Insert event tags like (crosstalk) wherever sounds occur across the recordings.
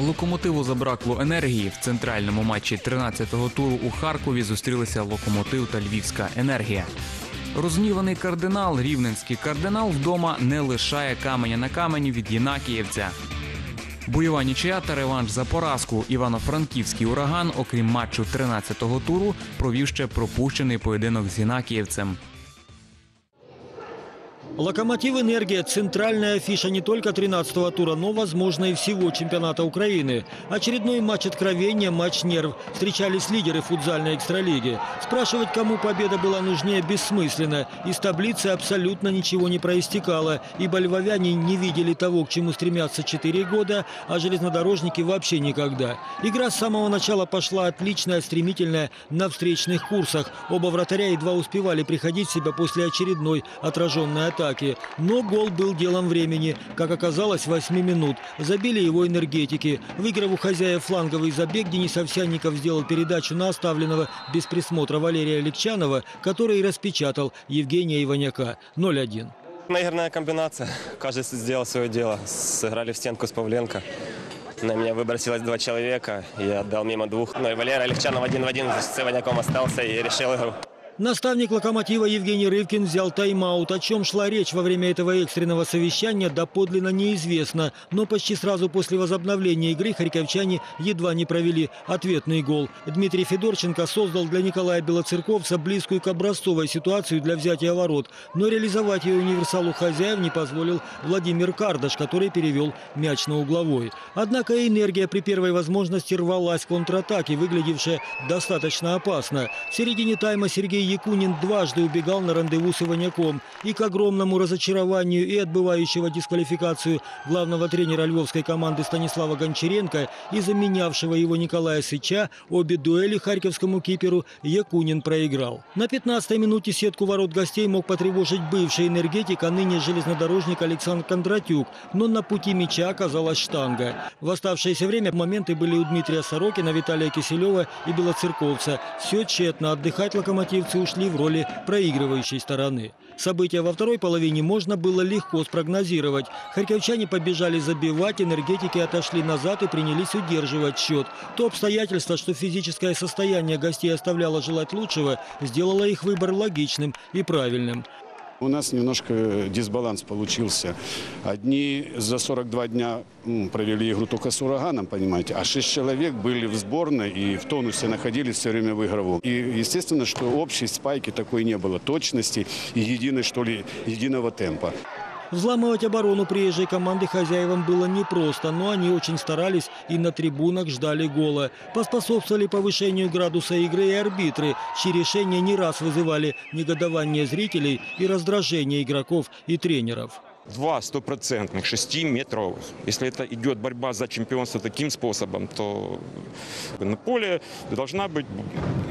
Локомотиву забракло енергії. В центральному матчі 13-го туру у Харкові зустрілися Локомотив та Львівська енергія. Розгніваний кардинал, рівненський кардинал вдома не лишає каменя на камені від Єнакіївця. Бойова нічия та реванш за поразку. Івано-Франківський ураган, окрім матчу 13-го туру, провів ще пропущений поєдинок з Єнакіївцем. Локомотив «Энергия» – центральная афиша не только 13-го тура, но, возможно, и всего чемпионата Украины. Очередной матч откровения, матч нерв. Встречались лидеры футзальной экстралиги. Спрашивать, кому победа была нужнее, бессмысленно. Из таблицы абсолютно ничего не проистекало, ибо львовяне не видели того, к чему стремятся 4 года, а железнодорожники вообще никогда. Игра с самого начала пошла отличная, стремительная, на встречных курсах. Оба вратаря едва успевали приходить в себя после очередной отраженной атаки. Но гол был делом времени. Как оказалось, 8 минут. Забили его энергетики. Выиграв у хозяев фланговый забег, Денис Овсянников сделал передачу на оставленного без присмотра Валерия Легчанова, который распечатал Евгения Иваняка. 0-1. Наигранная комбинация. Каждый сделал свое дело. Сыграли в стенку с Павленко. На меня выбросилось два человека. Я отдал мимо двух. Но и Валера Легчанов один в один с Иваняком остался и решил игру. Наставник «Локомотива» Евгений Рывкин взял тайм-аут. О чем шла речь во время этого экстренного совещания, доподлинно неизвестно. Но почти сразу после возобновления игры харьковчане едва не провели ответный гол. Дмитрий Федорченко создал для Николая Белоцерковца близкую к образцовой ситуацию для взятия ворот. Но реализовать ее универсалу хозяев не позволил Владимир Кардаш, который перевел мяч на угловой. Однако энергия при первой возможности рвалась в контратаке, выглядевшая достаточно опасно. В середине тайма Сергей Якунин дважды убегал на рандеву с Иваняком. И к огромному разочарованию и отбывающего дисквалификацию главного тренера львовской команды Станислава Гончаренко и заменявшего его Николая Сыча, обе дуэли харьковскому киперу Якунин проиграл. На 15-й минуте сетку ворот гостей мог потревожить бывший энергетик, а ныне железнодорожник Александр Кондратюк. Но на пути мяча оказалась штанга. В оставшееся время моменты были у Дмитрия Сорокина, Виталия Киселева и Белоцерковца. Все тщетно. Отдыхать локомотивцы ушли в роли проигрывающей стороны. События во второй половине можно было легко спрогнозировать. Харьковчане побежали забивать, энергетики отошли назад и принялись удерживать счет. То обстоятельство, что физическое состояние гостей оставляло желать лучшего, сделало их выбор логичным и правильным. У нас немножко дисбаланс получился. Одни за 42 дня провели игру только с ураганом, понимаете, а 6 человек были в сборной и в тонусе находились все время в игровом. И естественно, что общей спайки такой не было, точности и единой, что ли, единого темпа. Взламывать оборону приезжей команды хозяевам было непросто, но они очень старались и на трибунах ждали гола. Поспособствовали повышению градуса игры и арбитры, чьи решения не раз вызывали негодование зрителей и раздражение игроков и тренеров. Два стопроцентных шестиметровых. Если это идет борьба за чемпионство таким способом, то на поле должна быть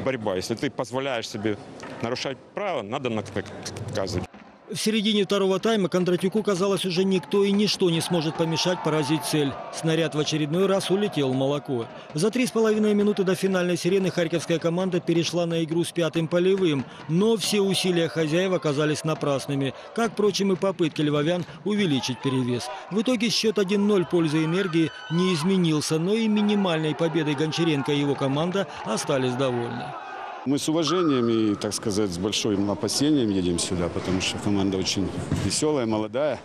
борьба. Если ты позволяешь себе нарушать правила, надо наказывать. В середине второго тайма Кондратюку, казалось, уже никто и ничто не сможет помешать поразить цель. Снаряд в очередной раз улетел в молоко. За три с половиной минуты до финальной сирены харьковская команда перешла на игру с пятым полевым. Но все усилия хозяев оказались напрасными, как, впрочем, и попытки львовян увеличить перевес. В итоге счет 1-0 в пользу энергии не изменился, но и минимальной победой Гончаренко и его команда остались довольны. Мы с уважением и, так сказать, с большим опасением едем сюда, потому что команда очень веселая, молодая,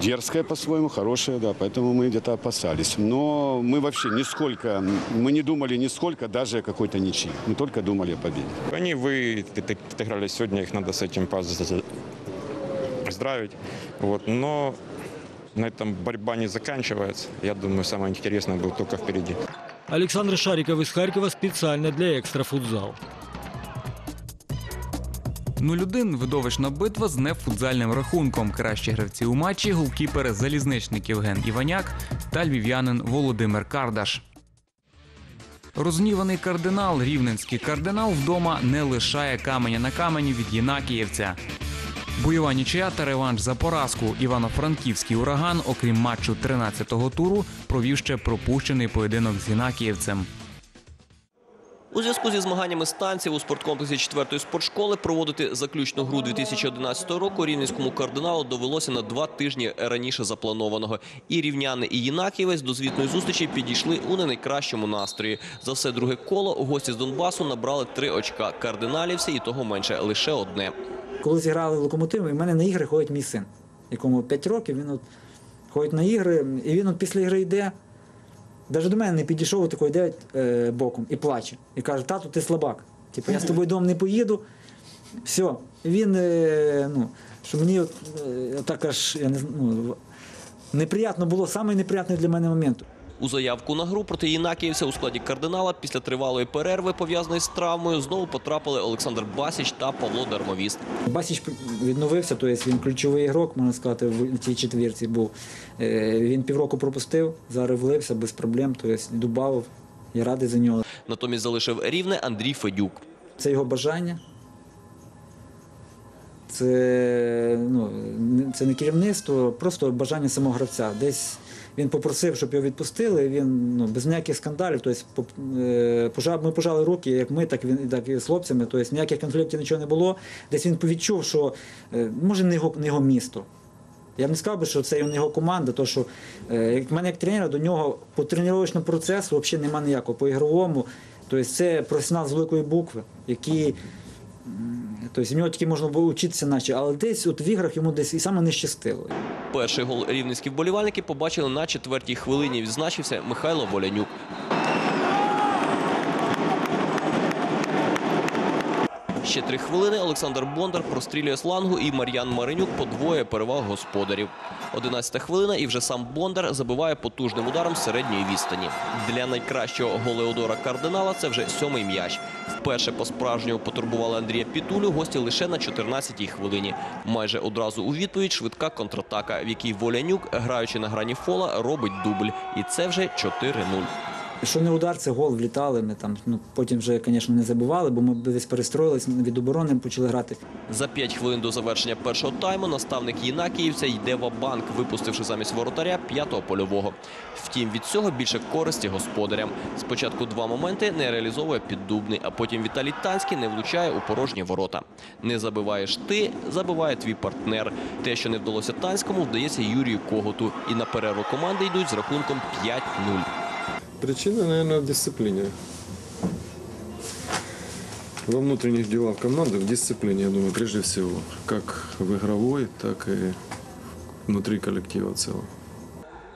дерзкая по-своему, хорошая, да, поэтому мы где-то опасались. Но мы вообще нисколько, мы не думали нисколько даже о какой-то ничьи. Мы только думали о победе. Они вы отыграли сегодня, их надо с этим поз- поздравить. Вот. Но на этом борьба не заканчивается. Я думаю, самое интересное было только впереди. Александр Шариков из Харькова специально для «Экстрафутзал». 0-1 – видовищна битва з нефутзальним рахунком. Кращі гравці у матчі – голкіпери залізничник Євген Іваняк та львів'янин Володимир Кардаш. Розгніваний кардинал, рівненський кардинал вдома не лишає каменя на камені від Єнакіївця. Бойова нічия та реванш за поразку. Івано-Франківський ураган, окрім матчу 13-го туру, провів ще пропущений поєдинок з Єнакіївцем. У зв'язку зі змаганнями станців у спорткомплексі 4-ї спортшколи проводити заключну гру 2011 року рівненському кардиналу довелося на два тижні раніше запланованого. І рівняни, і Єнакієвець до звітної зустрічі підійшли у не найкращому настрої. За все друге коло гості з Донбасу набрали три очка. Кардиналівці і того менше лише одне. Коли зіграли локомотив, і в мене на ігри ходить мій син, якому 5 років, він от ходить на ігри, і він от після ігри йде. Навіть до мене не підійшов, такий йде е, боком і плаче. І каже, тату, ти слабак. Типу, я з тобою дом не поїду. Все. Він, е, ну, що мені от, е, так аж, я не ну, неприятно було, неприятний для мене момент. У заявку на гру проти Єнакіївця у складі кардинала після тривалої перерви, пов'язаної з травмою, знову потрапили Олександр Басіч та Павло Дармовіст. Басіч відновився, тобто він ключовий ігрок, можна сказати, в цій четвірці був. Е, Він півроку пропустив, зараз влився без проблем, тобто додав. Я радий за нього. Натомість залишив рівне Андрій Федюк. Це його бажання. Це, ну, це не керівництво, просто бажання самого гравця. Десь він попросив, щоб його відпустили. Він ну, без ніяких скандалів. Тобто, е, пожав- ми пожали руки, як ми, так він так і з хлопцями. Тобто ніяких конфліктів нічого не було. Десь він відчув, що е, може не його, не його місто. Я б не сказав би, що це його команда, то що е, в мене як тренера до нього по тренувальному процесу взагалі немає ніякого по ігровому. Тобто це професіонал з великої букви, який тобто в нього тільки можна було вчитися, наче, але десь от в іграх йому десь і саме не щастило. Перший гол рівненські вболівальники побачили на четвертій хвилині. Відзначився Михайло Волянюк. Ще три хвилини Олександр Бондар прострілює слангу і Мар'ян Маринюк подвоє переваг господарів. Одинадцята хвилина і вже сам Бондар забиває потужним ударом середньої відстані. Для найкращого голеодора кардинала це вже сьомий м'яч. Вперше по-справжньому потурбували Андрія Пітулю гості лише на 14-й хвилині. Майже одразу у відповідь швидка контратака, в якій Волянюк, граючи на грані фола, робить дубль. І це вже 4-0. Що не удар, це гол влітали. Ми там ну потім вже, звісно, не забували, бо ми десь перестроїлись від оборони, почали грати. За 5 хвилин до завершення першого тайму наставник Єнакіївця йде в банк, випустивши замість воротаря п'ятого польового. Втім, від цього більше користі господарям. Спочатку два моменти не реалізовує піддубний, а потім Віталій Танський не влучає у порожні ворота. Не забиваєш ти, забиває твій партнер. Те, що не вдалося Танському, вдається Юрію Коготу. І на перерву команди йдуть з рахунком 5-0. Причина, наверное, в дисциплине. Во внутренних делах команды, в дисциплине, я думаю, прежде всего. Как в игровой, так и внутри коллектива в.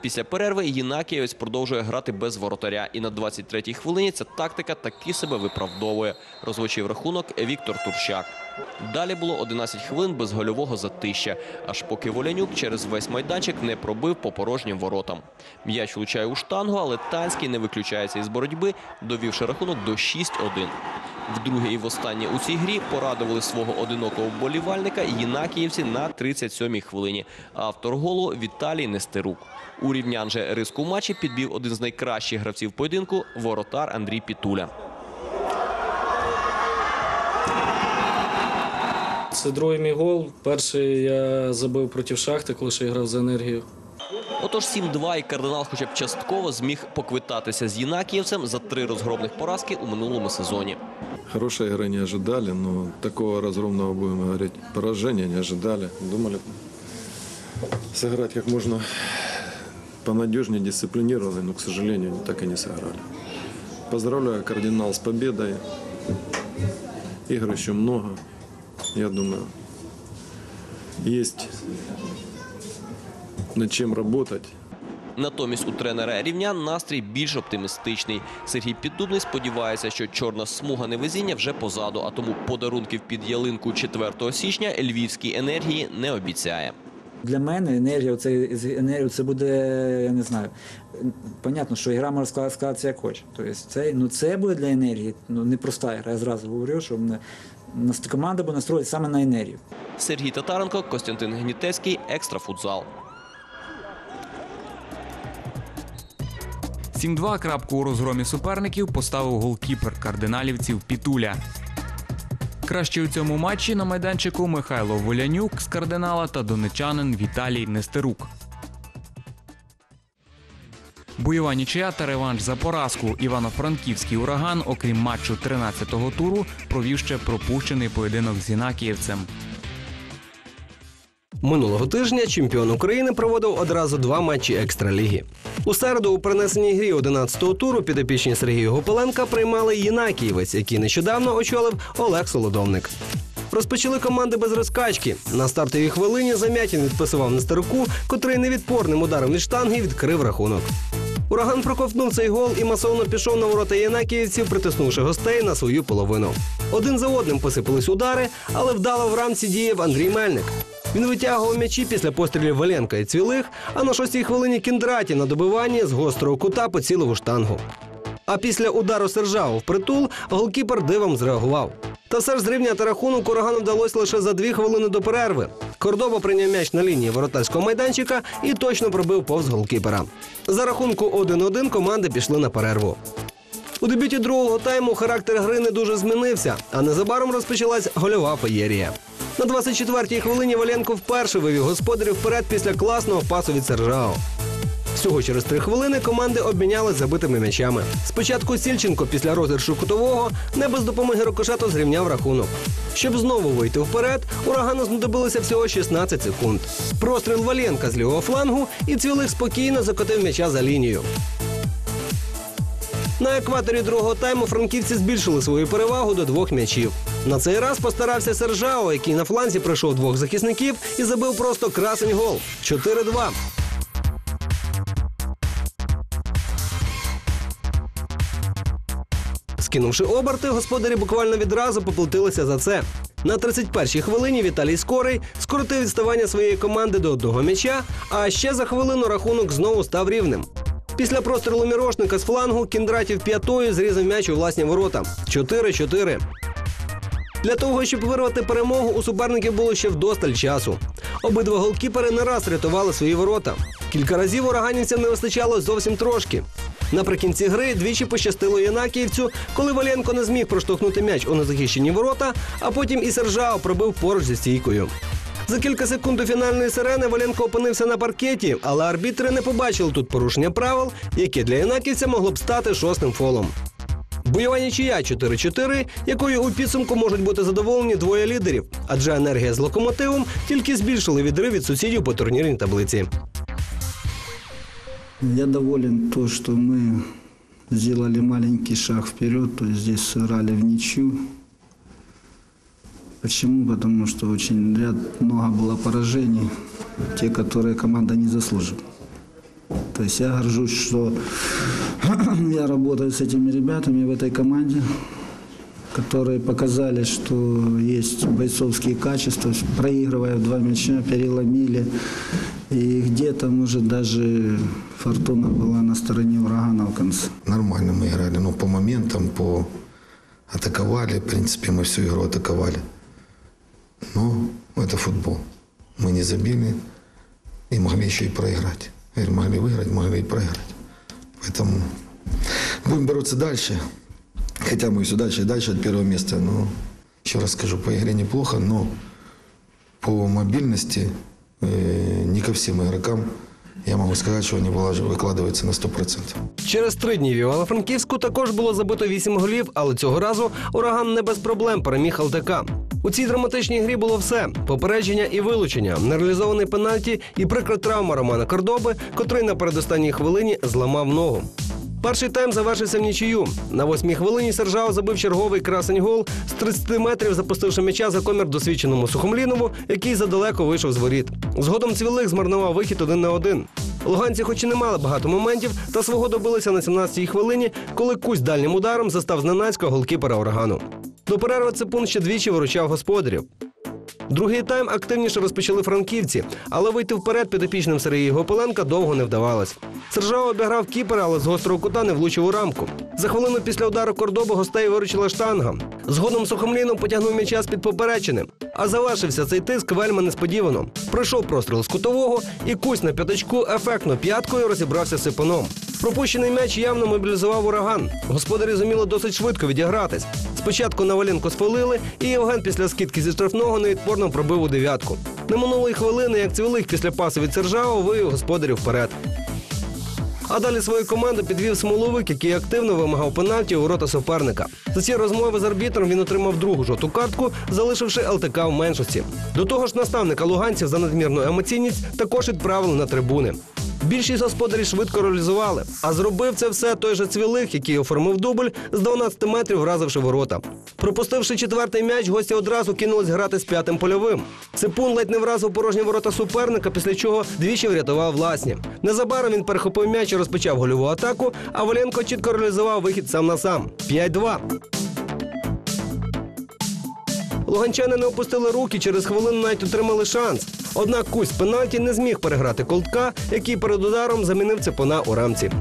Після перерви Єнакієвець продовжує грати без воротаря. І на 23-й хвилині ця тактика таки себе виправдовує. Розвочив рахунок Віктор Турчак. Далі було 11 хвилин без гольового затища, аж поки Волянюк через весь майданчик не пробив по порожнім воротам. М'яч влучає у штангу, але Танський не виключається із боротьби, довівши рахунок до 6-1. Вдруге і востаннє у цій грі порадували свого одинокого вболівальника Єнакіївці на 37-й хвилині. Автор голу Віталій Нестерук. У рівнян же риску матчі підбив один з найкращих гравців поєдинку – воротар Андрій Пітуля. Це другий мій гол. Перший я забив проти шахти, коли ще грав за енергію. Отож 7-2 і кардинал хоча б частково зміг поквитатися з Єнакіївцем за три розгромних поразки у минулому сезоні. Хорошей игры не ожидали, но такого разгромного, будем говорить, поражения не ожидали. Думали сыграть как можно понадежнее, дисциплинированно, но, к сожалению, так и не сыграли. Поздравляю кардинал с победой. Игр еще много. Я думаю, есть над чем работать. Натомість у тренера рівнян настрій більш оптимістичний. Сергій Піддубний сподівається, що чорна смуга невезіння вже позаду, а тому подарунків під ялинку 4 січня львівській енергії не обіцяє. Для мене енергія, це з енергію, це буде, я не знаю. Понятно, що гра може склад- складатися як хоче. Тобто це, ну, це буде для енергії, ну непроста гра. Я зразу говорю, що мене, команда буде настроїть саме на енергію. Сергій Татаренко, Костянтин Гнітецький, екстрафутзал. 7-2 крапку у розгромі суперників поставив голкіпер кардиналівців Пітуля. Краще у цьому матчі на майданчику Михайло Волянюк з кардинала та донечанин Віталій Нестерук. Бойова нічия та реванш за поразку. Івано-Франківський ураган, окрім матчу 13-го туру, провів ще пропущений поєдинок з Інакіївцем. Минулого тижня чемпіон України проводив одразу два матчі екстраліги. У середу у перенесеній грі 11-го туру підопічні Сергія Гопеленка приймали Єнакієвець, який нещодавно очолив Олег Солодовник. Розпочали команди без розкачки. На стартовій хвилині Замятін відписував на Нестеруку, котрий невідпорним ударом від штанги відкрив рахунок. Ураган проковтнув цей гол і масовно пішов на ворота єнакіївців, притиснувши гостей на свою половину. Один за одним посипались удари, але вдало в рамці діяв Андрій Мельник. Він витягував м'ячі після пострілів Валенка і Цвілих, а на шостій хвилині Кіндраті на добиванні з гострого кута поцілив у штангу. А після удару Сержаву в притул голкіпер дивом зреагував. Та все ж зрівняти рахунок урагану вдалося лише за дві хвилини до перерви. Кордоба прийняв м'яч на лінії воротарського майданчика і точно пробив повз голкіпера. За рахунку 1-1 команди пішли на перерву. У дебюті другого тайму характер гри не дуже змінився, а незабаром розпочалась гольова феєрія. На 24-й хвилині Валенко вперше вивів господарів вперед після класного пасу від Сержао. Всього через три хвилини команди обмінялись забитими м'ячами. Спочатку Сільченко після розіршу кутового не без допомоги рикошету зрівняв рахунок. Щоб знову вийти вперед, урагану знадобилося всього 16 секунд. Простріл Валенка з лівого флангу і цвілих спокійно закотив м'яча за лінію. На екваторі другого тайму франківці збільшили свою перевагу до двох м'ячів. На цей раз постарався Сержао, який на фланзі пройшов двох захисників і забив просто красень гол. 4-2. Скинувши оберти, господарі буквально відразу поплатилися за це. На 31-й хвилині Віталій Скорий скоротив відставання своєї команди до одного м'яча, а ще за хвилину рахунок знову став рівним. Після прострілу мірошника з флангу Кіндратів п'ятою зрізав м'яч у власні ворота. 4-4. Для того, щоб вирвати перемогу, у суперників було ще вдосталь часу. Обидва голкіпери не раз рятували свої ворота. Кілька разів ураганівцям не вистачало зовсім трошки. Наприкінці гри двічі пощастило Єнакіївцю, коли Валенко не зміг проштовхнути м'яч у незахищені ворота, а потім і Сержао пробив поруч зі стійкою. За кілька секунд до фінальної сирени Валенко опинився на паркеті, але арбітри не побачили тут порушення правил, яке для Єнаківця могло б стати шостим фолом. Бойова нічия 4-4, якою у підсумку можуть бути задоволені двоє лідерів, адже енергія з локомотивом тільки збільшили відрив від сусідів по турнірній таблиці. Я доволен то, что мы сделали маленький шаг вперед, то есть здесь сыграли в ничью. Почему? Потому что очень ряд, много было поражений, те, которые команда не заслуживает. То есть я горжусь, что (clears throat) я работаю с этими ребятами в этой команде, которые показали, что есть бойцовские качества, проигрывая в два мяча, переломили. И где-то, может, даже фортуна была на стороне урагана в конце. Нормально мы играли, но по моментам, по атаковали, в принципе, мы всю игру атаковали. Но это футбол. Мы не забили и могли еще и проиграть. Могли выиграть, могли и проиграть. Поэтому будем бороться дальше. Хотя мы все дальше и дальше от первого места. Но еще раз скажу, по игре неплохо, но по мобильности не ко всем игрокам я могу сказать, что они вылаж- выкладываются на 100%. Через три дні в Івано-Франківську також було забито вісім голів, але цього разу ураган не без проблем переміг ЛТК. У цій драматичній грі було все: попередження і вилучення, нереалізований пенальті і прикра травма Романа Кордоби, котрий на передостанній хвилині зламав ногу. Перший тайм завершився в нічию. На восьмій хвилині Сержао забив черговий красень гол з 30 метрів, запустивши м'яча за комір досвідченому Сухомлінову, який задалеко вийшов з воріт. Згодом Цвілих змарнував вихід один на один. Луганці, хоч і не мали багато моментів, та свого добилися на 17-й хвилині, коли кусь дальнім ударом застав зненацька голкіпера урагану. До перерви Ципун ще двічі виручав господарів. Другий тайм активніше розпочали франківці, але вийти вперед підопічним Сергія Гопеленка довго не вдавалось. Сержава обіграв кіпера, але з гострого кута не влучив у рамку. За хвилину після удару Кордоби гостей виручила штанга. Згодом Сухомлінов потягнув м'яча з-під поперечини. А завершився цей тиск вельми несподівано. Пройшов простріл з кутового, і кусь на п'ятачку ефектно п'яткою розібрався з сипаном. Пропущений м'яч явно мобілізував ураган. Господарі зуміли досить швидко відігратись. Спочатку на Валенко спалили, і Євген після скидки зі штрафного невідпорно пробив у дев'ятку. Не минулої хвилини, як цвілих після пасу від Сержао, вивів господарів вперед. А далі свою команду підвів смоловик, який активно вимагав пенальті у рота суперника. За ці розмови з арбітром він отримав другу жовту картку, залишивши ЛТК в меншості. До того ж, наставника луганців за надмірну емоційність також відправили на трибуни. Більшість господарів швидко реалізували, а зробив це все той же цвілих, який оформив дубль з 12 метрів, вразивши ворота. Пропустивши четвертий м'яч, гості одразу кинулись грати з п'ятим польовим. Сипун ледь не вразив порожні ворота суперника, після чого двічі врятував власні. Незабаром він перехопив м'яч і розпочав гольову атаку. А Воленко чітко реалізував вихід сам на сам. 5-2. Луганчани не опустили руки, через хвилину навіть отримали шанс. Однак кусь пенальті не зміг переграти колтка, який перед ударом замінив цепона у рамці.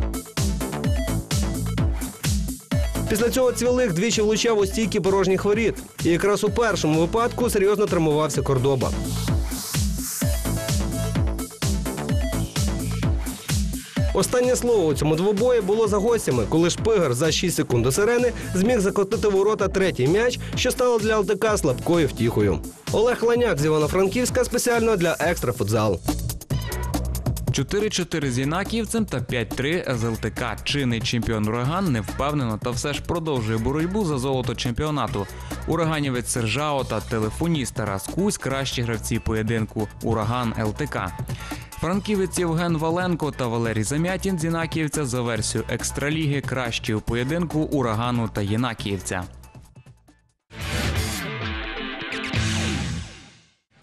Після цього цвілих двічі влучав у стійки порожніх воріт. І якраз у першому випадку серйозно травмувався Кордоба. Останнє слово у цьому двобої було за гостями, коли Шпигар за 6 секунд до сирени зміг закотити ворота третій м'яч, що стало для ЛТК слабкою втіхою. Олег Ланяк з Івано-Франківська спеціально для екстра футзал. 4-4 з Єнакіївцем та 5-3 з ЛТК. Чинний чемпіон Ураган не впевнено та все ж продовжує боротьбу за золото чемпіонату. Ураганівець Сержао та телефоніст Тарас Кузь кращі гравці поєдинку Ураган ЛТК. Франківець Євген Валенко та Валерій Замятін з Єнакіївця за версією екстраліги кращі у поєдинку Урагану та Єнакіївця.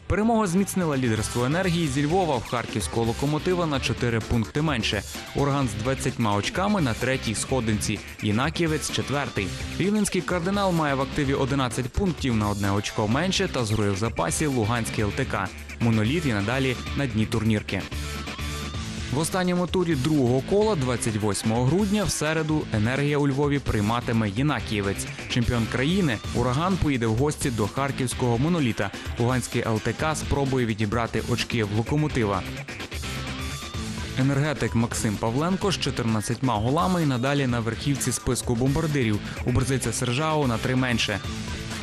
Перемога зміцнила лідерство енергії зі Львова в харківського локомотива на 4 пункти менше. Ураган з 20 очками на третій сходинці. Єнаківець четвертий. Рівненський кардинал має в активі 11 пунктів на одне очко менше та згрує в запасі Луганський ЛТК. Моноліт і надалі на дні турнірки. В останньому турі другого кола, 28 грудня, в середу енергія у Львові прийматиме Єнакієвець. Чемпіон країни Ураган поїде в гості до харківського моноліта. Луганський ЛТК спробує відібрати очки в локомотива. Енергетик Максим Павленко з 14 голами і надалі на верхівці списку бомбардирів. У бразильця Сержао на три менше.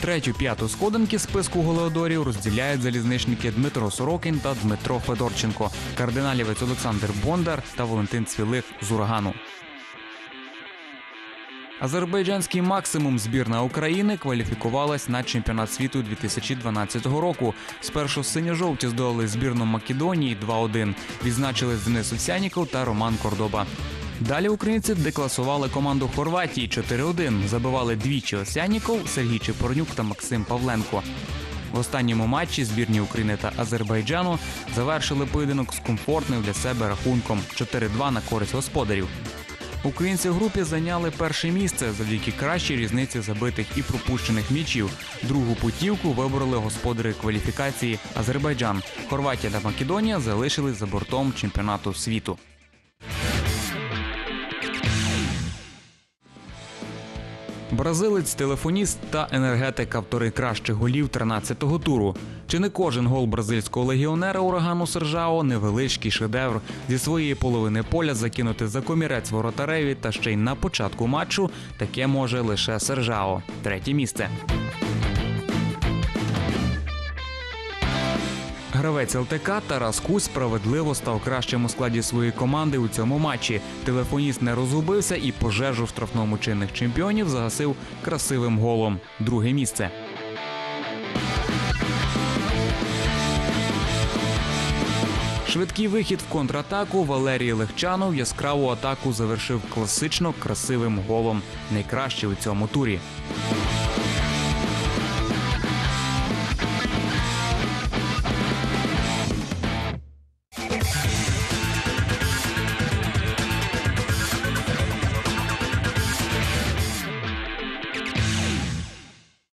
Третю п'яту сходинки списку голеодорів розділяють залізничники Дмитро Сорокін та Дмитро Федорченко, кардиналівець Олександр Бондар та Валентин Цвілих з урагану. Азербайджанський максимум збірна України кваліфікувалась на чемпіонат світу 2012 року. Спершу синьо-жовті здолали збірну Македонії 2-1. Відзначили Денис Овсяніков та Роман Кордоба. Далі українці декласували команду Хорватії 4-1. Забивали двічі Осяніков, Сергій Чепорнюк та Максим Павленко. В останньому матчі збірні України та Азербайджану завершили поєдинок з комфортним для себе рахунком 4-2 на користь господарів. Українці в групі зайняли перше місце завдяки кращій різниці забитих і пропущених м'ячів. Другу путівку вибороли господарі кваліфікації Азербайджан. Хорватія та Македонія залишились за бортом чемпіонату світу. Бразилець, телефоніст та енергетик автори кращих голів 13-го туру. Чи не кожен гол бразильського легіонера урагану Сержао невеличкий шедевр зі своєї половини поля закинути за комірець воротареві та ще й на початку матчу таке може лише Сержао. Третє місце. Гравець ЛТК Тарас Кусь справедливо став кращим у складі своєї команди у цьому матчі. Телефоніст не розгубився і пожежу в штрафному чинних чемпіонів загасив красивим голом. Друге місце. Швидкий вихід в контратаку Валерій Легчанов яскраву атаку завершив класично красивим голом. Найкраще у цьому турі.